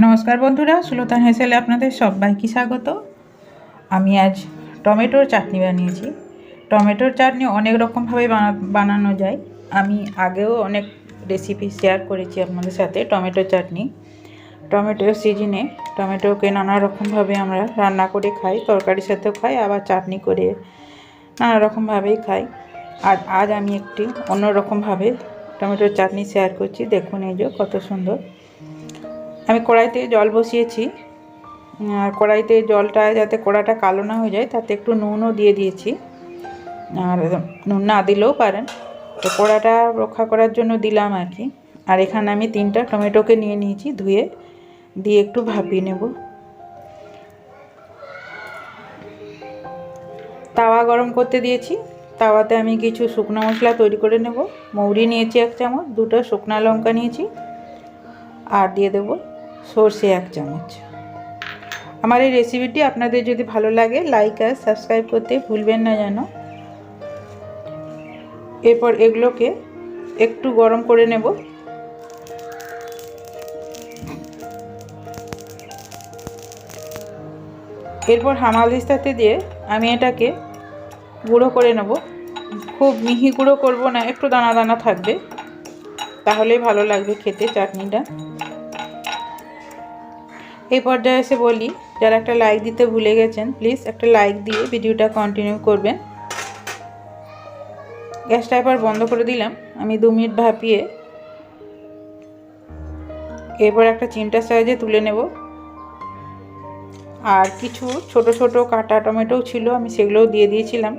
নমস্কার বন্ধুরা সুলতান হেসেলে আপনাদের সবাইকে স্বাগত। আমি আজ টমেটোর চাটনি বানিয়েছি। টমেটোর চাটনি অনেক রকমভাবে বানা- বানানো যায়। আমি আগেও অনেক রেসিপি শেয়ার করেছি আপনাদের সাথে টমেটো চাটনি। টমেটোর সিজনে টমেটোকে নানা রকমভাবে আমরা রান্না করে খাই, তরকারির সাথেও খাই, আবার চাটনি করে নানা রকমভাবেই খাই। আর আজ আমি একটি অন্য রকমভাবে টমেটোর চাটনি শেয়ার করছি। দেখুন এই যে কত সুন্দর। আমি কড়াইতে জল বসিয়েছি। আর কড়াইতে জলটা যাতে কড়াটা কালো না হয়ে যায়, তাতে একটু নুনও দিয়ে দিয়েছি। আর নুন না দিলেও পারেন। তো কড়াটা রক্ষা করার জন্য দিলাম আর কি। আর এখানে আমি তিনটা টমেটোকে নিয়ে নিয়েছি, ধুয়ে দিয়ে একটু ভাপিয়ে নেব। তাওয়া গরম করতে দিয়েছি। তাওয়াতে আমি কিছু শুকনো মশলা তৈরি করে নেব। মৌরি নিয়েছি এক চামচ, দুটো শুকনো লঙ্কা নিয়েছি। আর দিয়ে দেবো সর্ষে এক চামচ। আমার এই রেসিপিটি আপনাদের যদি ভালো লাগে লাইক আর সাবস্ক্রাইব করতে ভুলবেন না যেন। এরপর এগুলোকে একটু গরম করে নেব। এরপর হামালদিস্তাতে দিয়ে আমি এটাকে গুঁড়ো করে নেব। খুব মিহি গুঁড়ো করব না, একটু দানা দানা থাকবে। তাহলেই ভালো লাগবে খেতে, চাটনিটা। এই পর্যায়ে এসে বলি, যারা একটা লাইক দিতে ভুলে গেছেন প্লিজ একটা লাইক দিয়ে ভিডিওটা কন্টিনিউ করবেন। গ্যাসটা এবার বন্ধ করে দিলাম। আমি দু মিনিট ভাপিয়ে এরপর একটা চিমটা সাইজে তুলে নেব। আর কিছু ছোট ছোট কাটা টমেটোও ছিল, আমি সেগুলোও দিয়ে দিয়েছিলাম।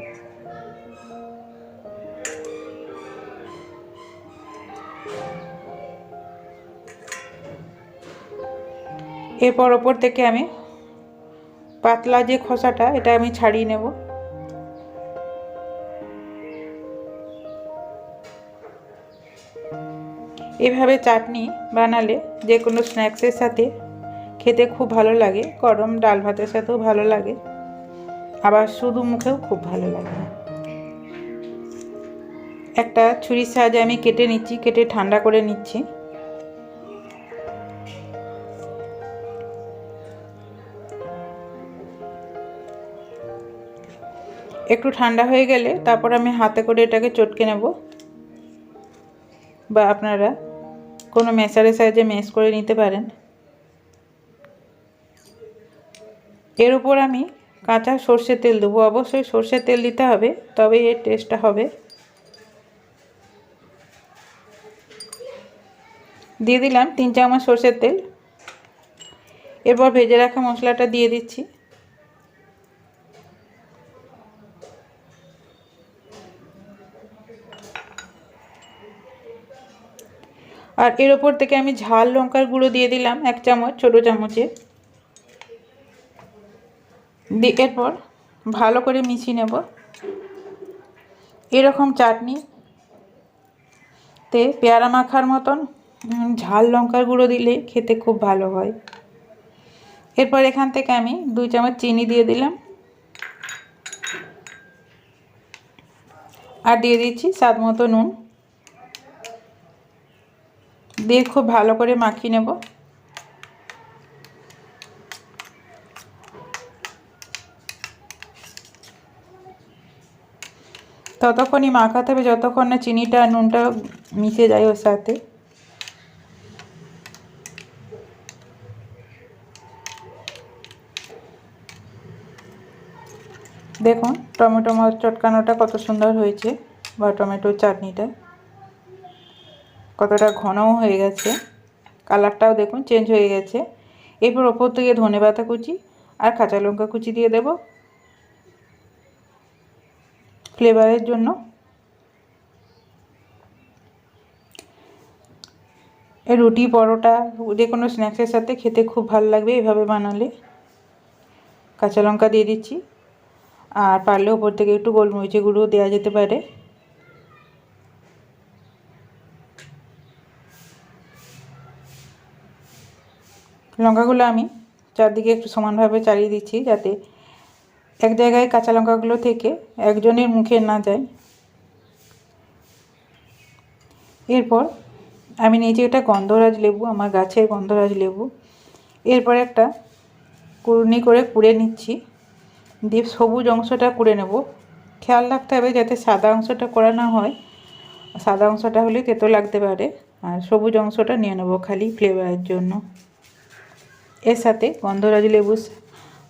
এরপর ওপর থেকে আমি পাতলা যে খোসাটা, এটা আমি ছাড়িয়ে নেব। এভাবে চাটনি বানালে যে কোনো স্ন্যাক্সের সাথে খেতে খুব ভালো লাগে, গরম ডাল ভাতের সাথেও ভালো লাগে, আবার শুধু মুখেও খুব ভালো লাগে। একটা ছুরির সাহায্যে আমি কেটে নিচ্ছি, কেটে ঠান্ডা করে নিচ্ছি। একটু ঠান্ডা হয়ে গেলে তারপর আমি হাতে করে এটাকে চটকে নেব। বা আপনারা কোনো মেশারের সাহায্যে মেশ করে নিতে পারেন। এর উপর আমি কাঁচা সর্ষের তেল দেবো। অবশ্যই সর্ষের তেল দিতে হবে, তবে এর টেস্টটা হবে। দিয়ে দিলাম তিন চামচ সর্ষের তেল। এরপর ভেজে রাখা মশলাটা দিয়ে দিচ্ছি। আর এর ওপর থেকে আমি ঝাল লঙ্কার গুঁড়ো দিয়ে দিলাম এক চামচ, ছোটো চামচে। দিয়ে এরপর ভালো করে মিশিয়ে নেব। এরকম চাটনি তে পেয়ারা মাখার মতন ঝাল লঙ্কার গুঁড়ো দিলে খেতে খুব ভালো হয়। এরপর এখান থেকে আমি দুই চামচ চিনি দিয়ে দিলাম। আর দিয়ে দিচ্ছি স্বাদ মতো নুন। দিয়ে খুব ভালো করে মাখিয়ে নেব। ততক্ষণই মাখাতে হবে, যতক্ষণ না চিনিটা নুনটা মিশে যায় ওর সাথে। দেখুন, টমেটো চটকানোটা কত সুন্দর হয়েছে বা টমেটোর চাটনিটা। কতটা ঘনও হয়ে গেছে। কালারটাও দেখুন চেঞ্জ হয়ে গেছে। এরপর ওপর থেকে ধনে পাতা কুচি আর কাঁচা লঙ্কা কুচি দিয়ে দেব। ফ্লেভারের জন্য। রুটি পরোটা যে কোনো স্ন্যাক্সের সাথে খেতে খুব ভালো লাগবে এভাবে বানালে। কাঁচা লঙ্কা দিয়ে দিচ্ছি। আর পারলে ওপর থেকে একটু গোলমরিচের গুঁড়ো দেওয়া যেতে পারে। লঙ্কাগুলো আমি চারদিকে একটু সমানভাবে চালিয়ে দিচ্ছি যাতে এক জায়গায় কাঁচা লঙ্কাগুলো থেকে একজনের মুখে না যায়। এরপর আমি নিয়েছি এটা গন্ধরাজ লেবু, আমার গাছের গন্ধরাজ লেবু। এরপর একটা কুড়নি করে কুড়ে নিচ্ছি। দিয়ে সবুজ অংশটা কুড়ে নেব। খেয়াল রাখতে হবে যাতে সাদা অংশটা করা না হয়। সাদা অংশটা হলে তেতো লাগতে পারে। আর সবুজ অংশটা নিয়ে নেব খালি ফ্লেভারের জন্য। এর সাথে গন্ধরাজ লেবু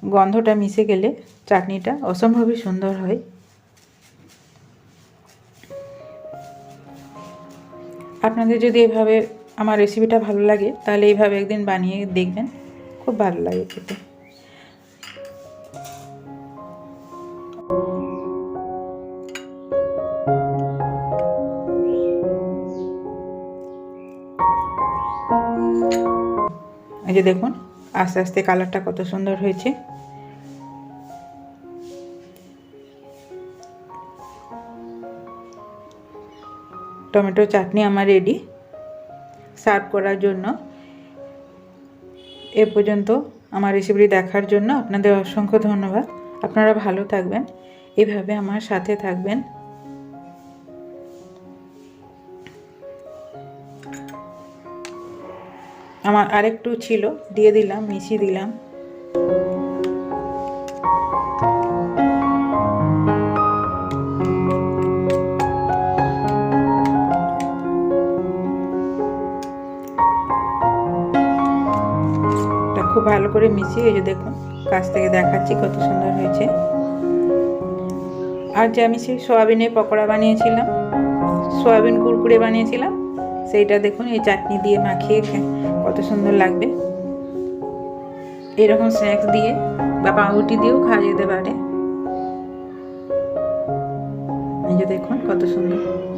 গন্ধটা মিশে গেলে চাটনিটা অসম্ভবই সুন্দর হয়। আপনাদের যদি এভাবে আমার রেসিপিটা ভালো লাগে, তাহলে এইভাবে একদিন বানিয়ে দেখবেন। খুব ভালো লাগে খেতে। এই যে দেখুন আস্তে আস্তে কালারটা কত সুন্দর হয়েছে। টমেটো চাটনি আমার রেডি সার্ভ করার জন্য। এ পর্যন্ত আমার রেসিপিটি দেখার জন্য আপনাদের অসংখ্য ধন্যবাদ। আপনারা ভালো থাকবেন। এভাবে আমার সাথে থাকবেন। আমার আরেকটু ছিল, দিয়ে দিলাম, মিশিয়ে দিলাম। খুব ভালো করে মিশিয়ে এই যে দেখুন, কাছ থেকে দেখাচ্ছি কত সুন্দর হয়েছে। আর যে আমি সেই সোয়াবিনের পকোড়া বানিয়েছিলাম, সোয়াবিন কুরকুরে বানিয়েছিলাম সেইটা দেখুন, এই চাটনি দিয়ে মাখিয়ে কত সুন্দর লাগবে। এরকম স্ন্যাক্স দিয়ে বা পাউরুটি দিয়েও খাওয়া যেতে পারে। এই যে দেখুন, কত সুন্দর।